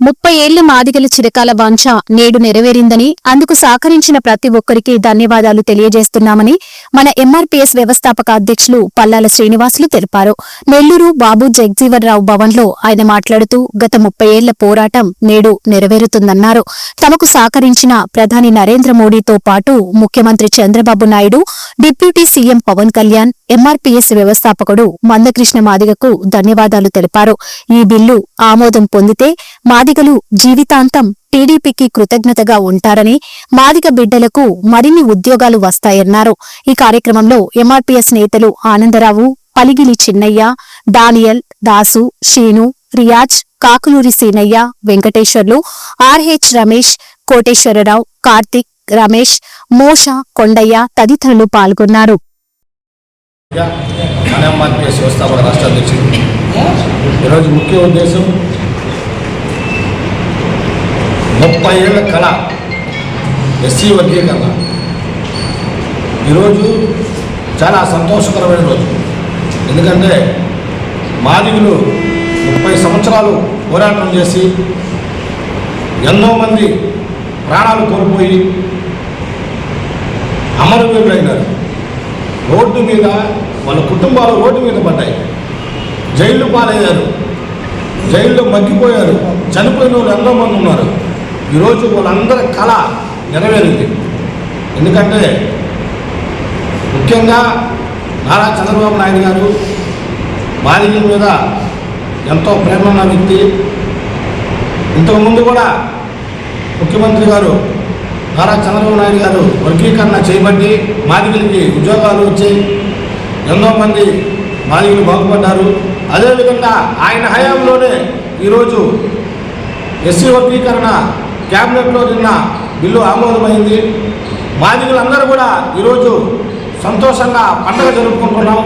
ముప్పై ఏళ్ళ మాదిగల చిరకాల వాంఛ నేడు నెరవేరిందని అందుకు సహకరించిన ప్రతి ఒక్కరికి ధన్యవాదాలు తెలియజేస్తున్నామని మన ఎంఆర్పీఎస్ వ్యవస్థాపక అధ్యక్షులు పల్లాల శ్రీనివాసులు తెలిపారు. నెల్లూరు బాబు జగజీవన్రావు భవన్లో ఆయన మాట్లాడుతూ గత ముప్పై ఏళ్ళ పోరాటం నేడు నెరవేరుతుందన్నారు. తమకు సహకరించిన ప్రధాని నరేంద్ర మోడీతో పాటు ముఖ్యమంత్రి Chandrababu Naidu deputy CM Pawan Kalyan MRPS వ్యవస్థాపకుడు మందకృష్ణ మాదిగకు ధన్యవాదాలు తెలిపారు. ఈ బిల్లు ఆమోదం పొందితే మాది మాదిగలు జీవితాంతం టీడీపీకి కృతజ్ఞతగా ఉంటారని మాదిగ బిడ్డలకు మరిన్ని ఉద్యోగాలు వస్తాయన్నారు. ఈ కార్యక్రమంలో ఎంఆర్పీఎస్ నేతలు ఆనందరావు పలిగిలి చిన్నయ్య డానియల్ దాసు షీను రియాజ్ కాకులూరి సీనయ్య వెంకటేశ్వర్లు ఆర్హెచ్ రమేష్ కోటేశ్వరరావు కార్తిక్ రమేష్ మోష కొండయ్య తదితరులు పాల్గొన్నారు. ఈరోజు ముఖ్య ఉద్దేశం ముప్పై ఏళ్ళ కళ ఎస్సీ వర్గీకరణ ఈరోజు చాలా సంతోషకరమైన రోజు. ఎందుకంటే మాదిగులు ముప్పై సంవత్సరాలు పోరాటం చేసి ఎంతోమంది ప్రాణాలు కోల్పోయి అమరవీరులైనారు రోడ్డు మీద వాళ్ళ కుటుంబాలు రోడ్డు మీద పడ్డాయి. జైలు పాలయ్యారు. జైల్లో మగ్గిపోయారు. చనిపోయిన వాళ్ళు ఎంతోమంది ఉన్నారు. ఈరోజు వాళ్ళందరి కళ నెరవేరింది. ఎందుకంటే ముఖ్యంగా నారా చంద్రబాబు నాయుడు గారు బాలికల మీద ఎంతో ప్రేమ ఉన్న వ్యక్తి. ఇంతకుముందు కూడా ముఖ్యమంత్రి గారు నారా చంద్రబాబు నాయుడు గారు వర్గీకరణ చేయబట్టి మాదిగలకి ఉద్యోగాలు వచ్చాయి ఎంతో మంది బాగుపడ్డారు. అదేవిధంగా ఆయన హయాంలోనే ఈరోజు ఎస్సీ వర్గీకరణ క్యాబినెట్లో నిన్న బిల్లు ఆమోదమైంది. మాదిగలందరూ కూడా ఈరోజు సంతోషంగా పండగ జరుపుకుంటున్నాం.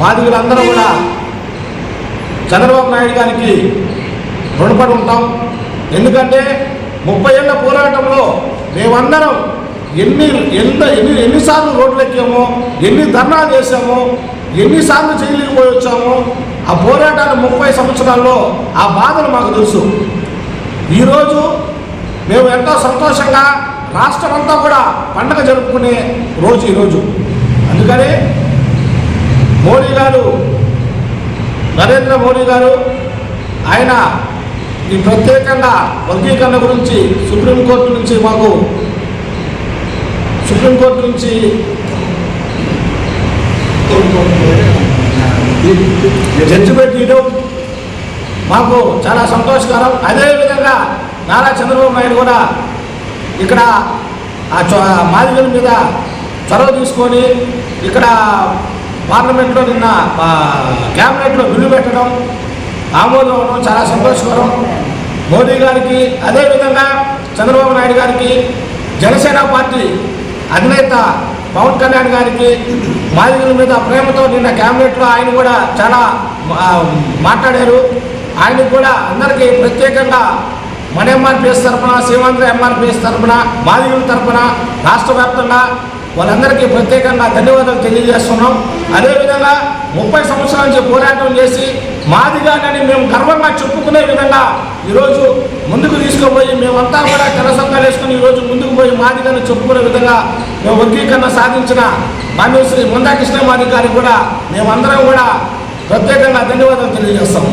మాదిగలందరూ కూడా చంద్రబాబు నాయుడు గారికి రుణపడి ఉంటాం. ఎందుకంటే ముప్పై ఏళ్ళ పోరాటంలో మేమందరం ఎన్ని ఎంత ఎన్ని ఎన్నిసార్లు రోడ్లు ఎక్కామో ఎన్ని ధర్నాలు చేశామో ఎన్నిసార్లు జైలుకి పోయి వచ్చామో ఆ పోరాటాలు ముప్పై సంవత్సరాల్లో ఆ బాధలు మాకు తెలుసు. ఈరోజు మేము ఎంతో సంతోషంగా రాష్ట్రం అంతా కూడా పండగ జరుపుకునే రోజు ఈరోజు అందుకని మోడీ గారు నరేంద్ర మోడీ గారు ఆయన ఈ ప్రత్యేకంగా వర్గీకరణ గురించి సుప్రీంకోర్టు నుంచి మాకు సుప్రీంకోర్టు నుంచి జడ్జిమెంట్ ఇవ్వడం మాకు చాలా సంతోషకరం. అదేవిధంగా నారా చంద్రబాబు నాయుడు కూడా ఇక్కడ ఆ చో మాదిగల మీద చొరవ తీసుకొని ఇక్కడ పార్లమెంట్లో నిన్న క్యాబినెట్లో బిల్లు పెట్టడం ఆమోదం అవడం చాలా సంతోషకరం. మోడీ గారికి అదేవిధంగా చంద్రబాబు నాయుడు గారికి జనసేన పార్టీ అధినేత పవన్ కళ్యాణ్ గారికి మాదిగల మీద ప్రేమతో నిన్న క్యాబినెట్లో ఆయన కూడా చాలా మాట్లాడారు. ఆయన కూడా అందరికీ ప్రత్యేకంగా మన ఎంఆర్పిఎస్ తరఫున సీమాంధ్ర ఎంఆర్పిఎస్ తరఫున బాధితుల తరఫున రాష్ట్ర వ్యాప్తంగా వాళ్ళందరికీ ప్రత్యేకంగా ధన్యవాదాలు తెలియజేస్తున్నాం. అదేవిధంగా ముప్పై సంవత్సరాల నుంచి పోరాటం చేసి మాదిగానని మేము గర్వంగా చెప్పుకునే విధంగా ఈరోజు ముందుకు తీసుకుపోయి మేమంతా కూడా తెరసంగా వేసుకుని ఈరోజు ముందుకు పోయి మాదిగాని చెప్పుకునే విధంగా మేము వర్గీకరణ సాధించిన మాన్యశ్రీ మందాకృష్ణ మాది గారికి కూడా మేమందరం కూడా ప్రత్యేకంగా ధన్యవాదాలు తెలియజేస్తాము